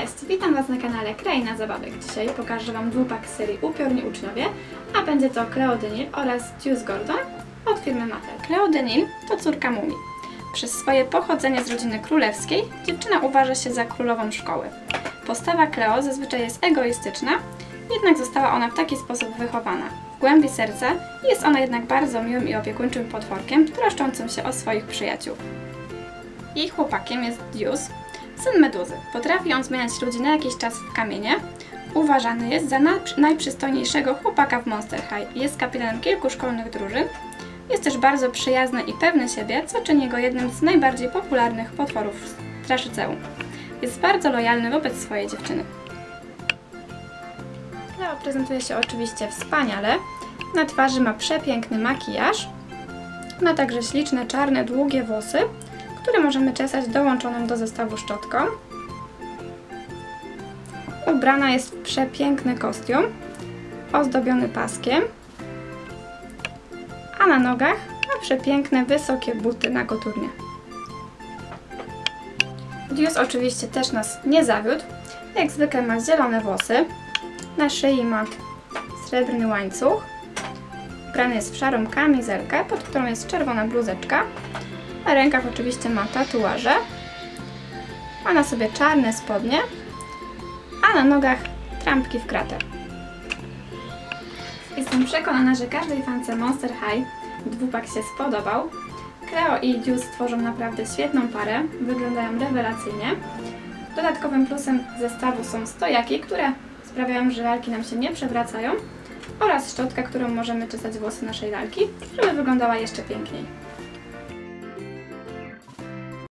Cześć, witam Was na kanale Kraina Zabawek. Dzisiaj pokażę Wam dwupak serii Upiorni Uczniowie, a będzie to Cleo Denis oraz Deuce Gordon od firmy Mattel. Cleo Denis to córka Mumi. Przez swoje pochodzenie z rodziny królewskiej dziewczyna uważa się za królową szkoły. Postawa Cleo zazwyczaj jest egoistyczna, jednak została ona w taki sposób wychowana. W głębi serca jest ona jednak bardzo miłym i opiekuńczym potworkiem, troszczącym się o swoich przyjaciół. Jej chłopakiem jest Deuce, syn Meduzy. Potrafi on zmieniać ludzi na jakiś czas w kamienie. Uważany jest za na- najprzystojniejszego chłopaka w Monster High. Jest kapitanem kilku szkolnych drużyn. Jest też bardzo przyjazny i pewny siebie, co czyni go jednym z najbardziej popularnych potworów w Straszyceum. Jest bardzo lojalny wobec swojej dziewczyny. Leo prezentuje się oczywiście wspaniale. Na twarzy ma przepiękny makijaż. Ma także śliczne, czarne, długie włosy, które możemy czesać dołączoną do zestawu szczotką. Ubrana jest w przepiękny kostium, ozdobiony paskiem, a na nogach ma przepiękne, wysokie buty na koturnie. Deuce oczywiście też nas nie zawiódł. Jak zwykle ma zielone włosy, na szyi ma srebrny łańcuch, ubrany jest w szarą kamizelkę, pod którą jest czerwona bluzeczka, na rękach oczywiście ma tatuaże. Ma na sobie czarne spodnie, a na nogach trampki w kratę. Jestem przekonana, że każdej fance Monster High dwupak się spodobał. Cleo i Deuce tworzą naprawdę świetną parę, wyglądają rewelacyjnie. Dodatkowym plusem zestawu są stojaki, które sprawiają, że lalki nam się nie przewracają oraz szczotka, którą możemy czesać włosy naszej lalki, żeby wyglądała jeszcze piękniej.